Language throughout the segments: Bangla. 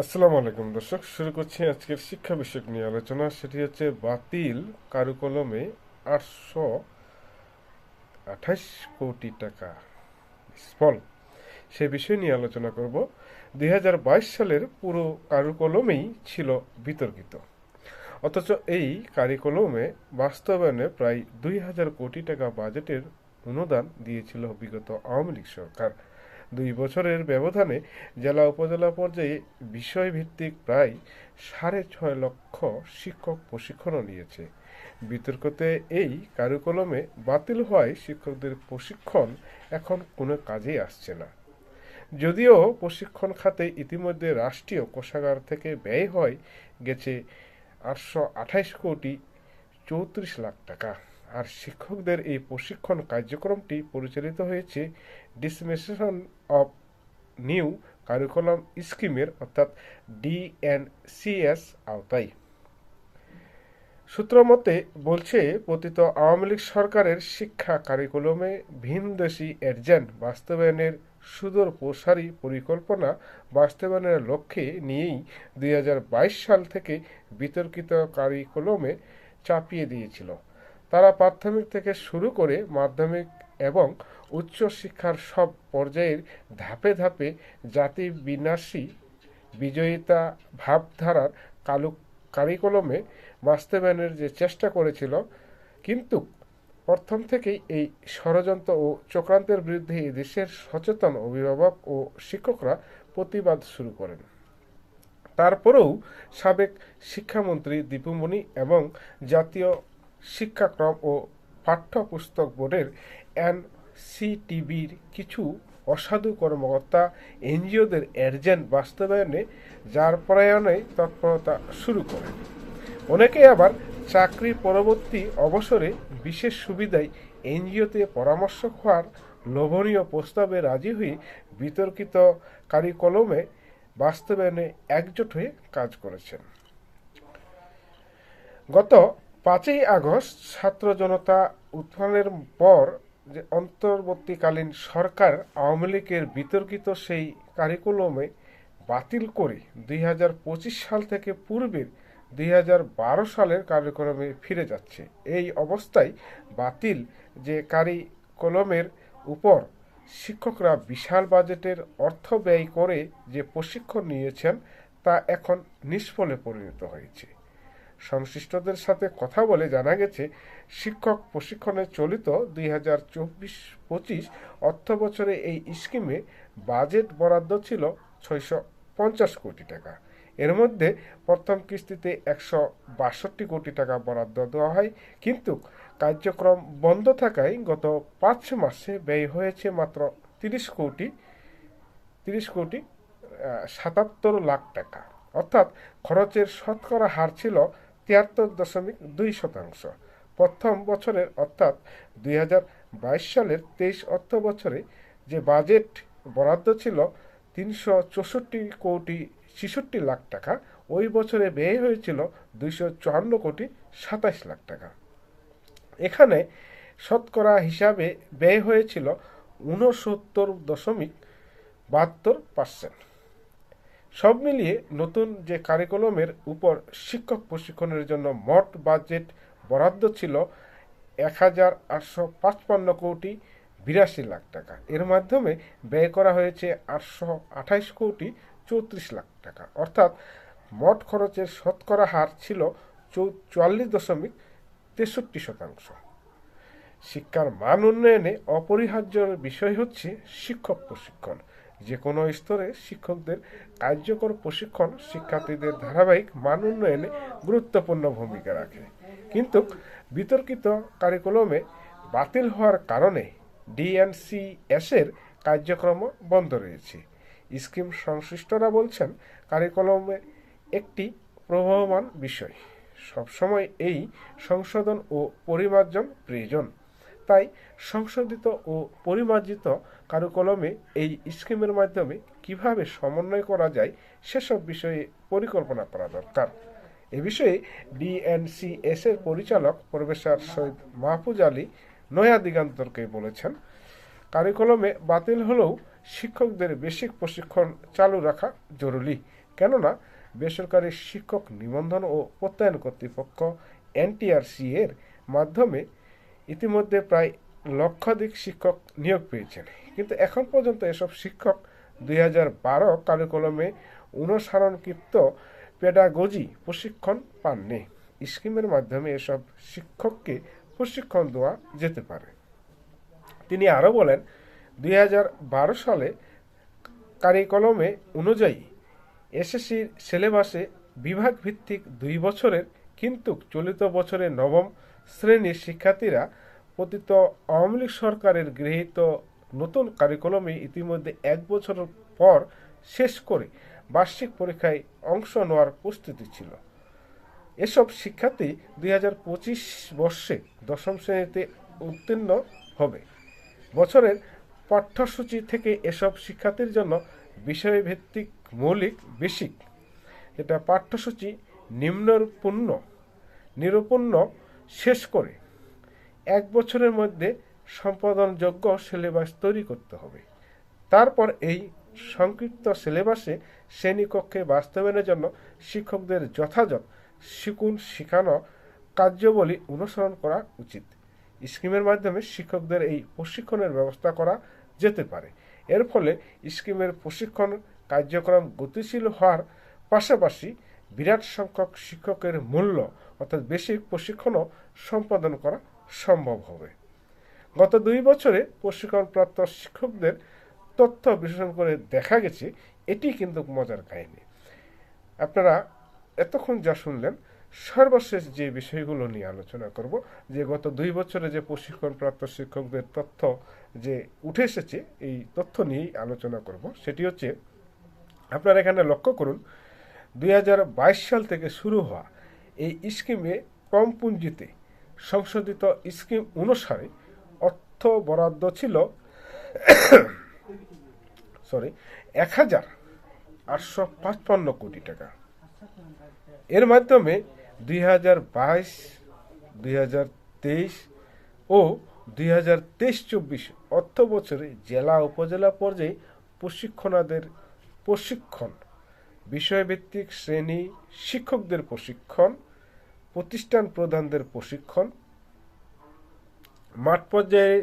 আসসালামু আলাইকুম দর্শক, শুরু করছি আজকের শিক্ষা বিষয়ক নিয়ে আলোচনা। সেটি হচ্ছে বাতিল কারুকলমে আটশো আঠাশ কোটি টাকা। ফল সে বিষয় নিয়ে আলোচনা করব। দুই হাজার বাইশ সালের পুরো কারুকলমেই ছিল বিতর্কিত। অথচ এই কারিকলমে বাস্তবায়নে প্রায় দুই হাজার কোটি টাকা বাজেটের অনুদান দিয়েছিল বিগত আওয়ামী লীগ সরকার। দুই বছরের ব্যবধানে জেলা উপজেলা পর্যায়ে বিষয়ভিত্তিক প্রায় সাড়ে ছয় লক্ষ শিক্ষক প্রশিক্ষণও নিয়েছে। বিতর্কতে এই কারুকলমে বাতিল হওয়ায় শিক্ষকদের প্রশিক্ষণ এখন কোনো কাজেই আসছে না। যদিও প্রশিক্ষণ খাতে ইতিমধ্যে রাষ্ট্রীয় কোষাগার থেকে ব্যয় হয়, গেছে আটশো আঠাইশ কোটি চৌত্রিশ লাখ টাকা। আর শিক্ষকদের এই প্রশিক্ষণ কার্যক্রমটি পরিচালিত হয়েছে ডিসমিনেশন অফ নিউ কারিকুলাম স্কিমের অর্থাৎ ডিএনসিএস আওতায়। সূত্র মতে বলছে, পতিত আওয়ামী লীগ সরকারের শিক্ষা কারিকুলামে ভিনদেশি এজেন্ট বাস্তবায়নের সুদূর প্রসারী পরিকল্পনা বাস্তবায়নের লক্ষ্যে নিয়েই দুই হাজার বাইশ সাল থেকে বিতর্কিত কারিকুলামে চাপিয়ে দিয়েছিল। তারা প্রাথমিক থেকে শুরু করে মাধ্যমিক এবং উচ্চশিক্ষার সব পর্যায়ের ধাপে ধাপে জাতি বিনাশী বিজয়িতা ভাবধারার কালু কারিকুলমে বাস্তবায়নের যে চেষ্টা করেছিল, কিন্তু প্রথম থেকেই এই ষড়যন্ত্র ও চক্রান্তের বিরুদ্ধে এই দেশের সচেতন অভিভাবক ও শিক্ষকরা প্রতিবাদ শুরু করেন। তারপরেও সাবেক শিক্ষামন্ত্রী দীপুমণি এবং জাতীয় শিক্ষাক্রম ও পাঠ্যপুস্তক বোর্ডের এনসিটিবির কিছু অসাধু কর্মকর্তা, এনজিওদের এজেন্ট বাস্তবায়নে যার প্রয়াণে তৎপরতা শুরু করেন। অনেকে আবার চাকরি পরবর্তী অবসরে বিশেষ সুবিধায় এনজিওতে পরামর্শক হওয়ার লোভনীয় প্রস্তাবে রাজি হয়ে বিতর্কিত কারিকলমে বাস্তবায়নে একজোট হয়ে কাজ করেছেন। গত পাঁচই আগস্ট ছাত্র জনতা উত্থানের পর যে অন্তর্বর্তীকালীন সরকার আওয়ামী লীগের বিতর্কিত সেই কারিকুলামে বাতিল করে দুই হাজার পঁচিশ সাল থেকে পূর্বের দুই হাজার বারো সালের কার্যক্রমে ফিরে যাচ্ছে। এই অবস্থায় বাতিল যে কারিকুলামের উপর শিক্ষকরা বিশাল বাজেটের অর্থ ব্যয় করে যে প্রশিক্ষণ নিয়েছেন, তা এখন নিষ্ফলে পরিণত হয়েছে। সংশ্লিষ্টদের সাথে কথা বলে জানা গেছে, শিক্ষক প্রশিক্ষণে চলিত দুই হাজার চব্বিশ পঁচিশ অর্থ বছরে এই স্কিমে বাজেট বরাদ্দ ছিল ছয়শো পঞ্চাশ কোটি টাকা। এর মধ্যে প্রথম কিস্তিতে একশো বাষট্টি কোটি টাকা বরাদ্দ দেওয়া হয়, কিন্তু কার্যক্রম বন্ধ থাকায় গত পাঁচ মাসে ব্যয় হয়েছে মাত্র তিরিশ কোটি তিরিশ কোটি সাতাত্তর লাখ টাকা। অর্থাৎ খরচের শতকরা হার ছিল তিয়াত্তর দশমিক দুই শতাংশ। প্রথম বছরের অর্থাৎ দুই হাজার বাইশ সালের তেইশ অর্থ বছরে যে বাজেট বরাদ্দ ছিল তিনশো চৌষট্টি কোটি ছেষট্টি লাখ টাকা, ওই বছরে ব্যয় হয়েছিল দুইশো চুয়ান্ন কোটি সাতাশ লাখ টাকা। এখানে শতকরা হিসাবে ব্যয় হয়েছিল ঊনসত্তর দশমিক বাহাত্তর পার্সেন্ট। সব মিলিয়ে নতুন যে কারিকুলামের উপর শিক্ষক প্রশিক্ষণের জন্য মোট বাজেট বরাদ্দ ছিল এক হাজার আটশো পাঁচপান্ন কোটি বিরাশি লাখ টাকা। এর মাধ্যমে ব্যয় করা হয়েছে আটশো আঠাইশ কোটি চৌত্রিশ লাখ টাকা। অর্থাৎ মোট খরচের শতকরা হার ছিল চুয়াল্লিশ দশমিক তেষট্টি শতাংশ। শিক্ষার মান উন্নয়নে অপরিহার্য বিষয় হচ্ছে শিক্ষক প্রশিক্ষণ। যে কোনো স্তরে শিক্ষকদের কার্যকর প্রশিক্ষণ শিক্ষার্থীদের ধারাবাহিক মান উন্নয়নে গুরুত্বপূর্ণ ভূমিকা রাখে। কিন্তু বিতর্কিত কারিকুলামে বাতিল হওয়ার কারণে ডিএনসিএসের কার্যক্রম বন্ধ রয়েছে। স্কিম সংশ্লিষ্টরা বলছেন কারিকুলামে একটি প্রবহমান বিষয়। সবসময় এই সংশোধন ও পরিমার্জন প্রয়োজন। তাই সংশোধিত ও পরিমার্জিত কারুকলমে এই স্কিমের মাধ্যমে কীভাবে সমন্বয় করা যায় সেসব বিষয়ে পরিকল্পনা করা দরকার। এ বিষয়ে ডিএনসিএস এর পরিচালক প্রফেসর সৈয়দ মাহফুজ আলী নয়া দিগান্তরকে বলেছেন, কারিকুলামে বাতিল হলেও শিক্ষকদের বেসিক প্রশিক্ষণ চালু রাখা জরুরি। কেননা, বেসরকারি শিক্ষক নিবন্ধন ও প্রত্যয়ন কর্তৃপক্ষ এনটিআরসি এর মাধ্যমে ইতিমধ্যে প্রায় লক্ষাধিক শিক্ষক নিয়োগ পেয়েছেন। কিন্তু এখন পর্যন্ত এসব শিক্ষক দুই হাজার বারো কারিকুলামে অনুসরণকৃত পেডাগজি প্রশিক্ষণ পাননি। স্কিমের মাধ্যমে এসব শিক্ষককে প্রশিক্ষণ দেওয়া যেতে পারে। তিনি আরও বলেন, দুই হাজার বারো সালে কারিকলমে অনুযায়ী এসএসসির সিলেবাসে বিভাগ ভিত্তিক দুই বছরের কিন্তু চলিত বছরে নবম শ্রেণির শিক্ষার্থীরা পতিত আওয়ামী লীগ সরকারের গৃহীত নতুন কারিকুলামে ইতিমধ্যে এক বছর পর শেষ করে বার্ষিক পরীক্ষায় অংশ নেওয়ার প্রস্তুতি ছিল। এসব শিক্ষার্থী দুই হাজার পঁচিশ বর্ষে দশম শ্রেণীতে উত্তীর্ণ হবে। বছরের পাঠ্যসূচি থেকে এসব শিক্ষার্থীর জন্য বিষয়ভিত্তিক মৌলিক বেসিক যেটা পাঠ্যসূচি নিম্নপূর্ণ নিরূপন্ন শেষ করে। এক বছরের মধ্যে সম্পাদনযোগ্য সিলেবাস তৈরি করতে হবে। তারপর এই সংক্ষিপ্ত সিলেবাসে শ্রেণীকক্ষে বাস্তবায়নের জন্য শিক্ষকদের যথাযথ শিকুন শেখানো কার্যবলী অনুসরণ করা উচিত। স্কিমের মাধ্যমে শিক্ষকদের এই প্রশিক্ষণের ব্যবস্থা করা যেতে পারে। এর ফলে স্কিমের প্রশিক্ষণ কার্যক্রম গতিশীল হওয়ার পাশাপাশি বিরাট সংখ্যক শিক্ষকের মূল্য অর্থাৎ বেশি প্রশিক্ষণও সম্পাদন করা সম্ভব হবে। গত দুই বছরে প্রশিক্ষণপ্রাপ্ত শিক্ষকদের তথ্য বিশ্লেষণ করে দেখা গেছে, এটি কিন্তু মজার কাহিনী। আপনারা এতক্ষণ যা শুনলেন, সর্বশেষ যে বিষয়গুলো নিয়ে আলোচনা করব, যে গত দুই বছরে যে প্রশিক্ষণপ্রাপ্ত শিক্ষকদের তথ্য যে উঠে এসেছে, এই তথ্য নিয়েই আলোচনা করব। সেটি হচ্ছে, আপনারা এখানে লক্ষ্য করুন, দুই হাজার বাইশ সাল থেকে শুরু হওয়া এই স্কিমে কম পুঁজিতে সংশোধিত স্কিম অনুসারে অর্থ বরাদ্দ ছিল সরি, এক হাজার আটশো পাঁচপান্ন কোটি টাকা। এর মাধ্যমে দুই হাজার বাইশ, দুই হাজার তেইশ ও দুই হাজার তেইশ চব্বিশ অর্থ বছরে জেলা উপজেলা পর্যায়ে প্রশিক্ষণাদের প্রশিক্ষণ, বিষয়ভিত্তিক শ্রেণি শিক্ষকদের প্রশিক্ষণ প্রতিষ্ঠান প্রধানদের প্রশিক্ষণ, মাঠ পর্যায়ে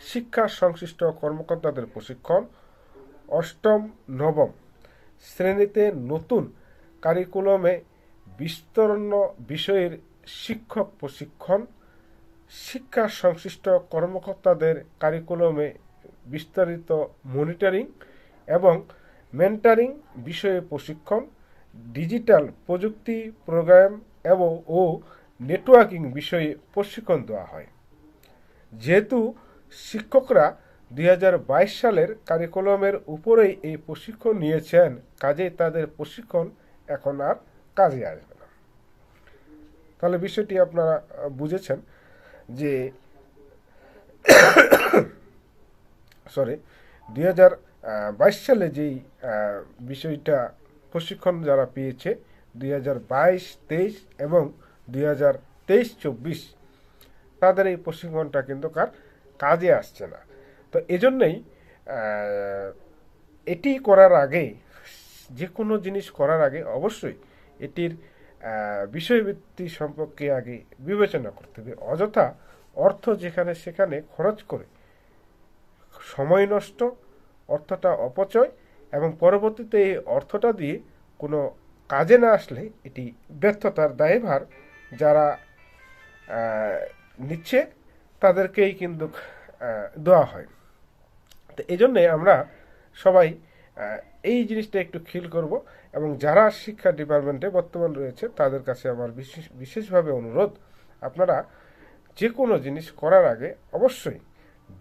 শিক্ষা সংশ্লিষ্ট কর্মকর্তাদের প্রশিক্ষণ, অষ্টম, নবম শ্রেণীতে নতুন কারিকুলামে বিস্তরণ বিষয়ের শিক্ষক প্রশিক্ষণ, শিক্ষা সংশ্লিষ্ট কর্মকর্তাদের কারিকুলামে বিস্তারিত মনিটরিং এবং মেন্টারিং বিষয়ে প্রশিক্ষণ, ডিজিটাল প্রযুক্তি প্রোগ্রাম এবং ও নেটওয়ার্কিং বিষয়ে প্রশিক্ষণ দেওয়া হয়। যেহেতু শিক্ষকরা দুই হাজার বাইশ সালের কারিকুলামের উপরেই এই প্রশিক্ষণ নিয়েছেন, কাজেই তাদের প্রশিক্ষণ এখন আর কাজে আসবে না। তাহলে বিষয়টি আপনারা বুঝেছেন যে সরি, দুই হাজার বাইশ সালে যেই বিষয়টা প্রশিক্ষণ যারা পেয়েছে দুই হাজার বাইশ, তেইশ এবং দুই হাজার তেইশ, চব্বিশ। তাদের এই প্রশিক্ষণটা কিন্তু কার কাজে আসছে না। তো এজন্যই এটি করার আগে যে কোনো জিনিস করার আগে অবশ্যই এটির বিষয়ভিত্তি সম্পর্কে আগে বিবেচনা করতে হবে। অযথা অর্থ যেখানে সেখানে খরচ করে সময় নষ্ট, অর্থটা অপচয় এবং পরবর্তীতে এই অর্থটা দিয়ে কোনো কাজে না আসলে এটি ব্যর্থতার দায়ভার যারা নিচ্ছে তাদেরকেই কিন্তু দেওয়া হয়। তো এই জন্যে আমরা সবাই এই জিনিসটা একটু খিল করব এবং যারা শিক্ষা ডিপার্টমেন্টে বর্তমান রয়েছে তাদের কাছে আমার বিশেষ, বিশেষভাবে অনুরোধ, আপনারা যে কোনো জিনিস করার আগে অবশ্যই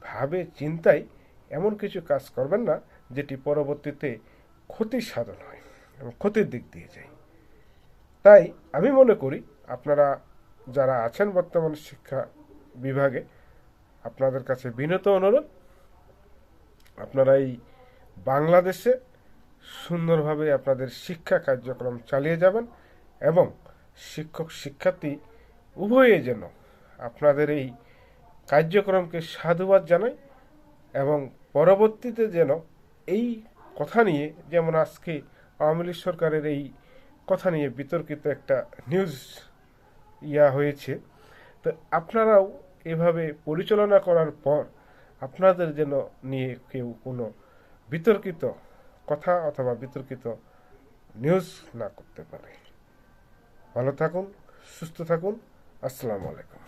ভাবে চিন্তায় এমন কিছু কাজ করবেন না যেটি পরবর্তীতে ক্ষতি সাধন হয়। এবং ক্ষতির দিক দিয়ে যায়। তাই আমি মনে করি আপনারা যারা আছেন বর্তমান শিক্ষা বিভাগে, আপনাদের কাছে বিনত অনুরোধ, আপনারা এই বাংলাদেশে সুন্দরভাবে আপনাদের শিক্ষা কার্যক্রম চালিয়ে যাবেন এবং শিক্ষক শিক্ষার্থী উভয়ে যেন আপনাদের এই কার্যক্রমকে সাধুবাদ জানায় এবং পরবর্তীতে যেন এই কথা নিয়ে, যেমন আজকে আওয়ামী লীগ সরকারের এই কথা নিয়ে বিতর্কিত একটা নিউজ ইয়া হয়েছে। তো আপনারাও এভাবে পরিচালনা করার পর আপনাদের যেন নিয়ে কেউ কোনো বিতর্কিত কথা অথবা বিতর্কিত নিউজ না করতে পারে। ভালো থাকুন, সুস্থ থাকুন। আসসালামু আলাইকুম।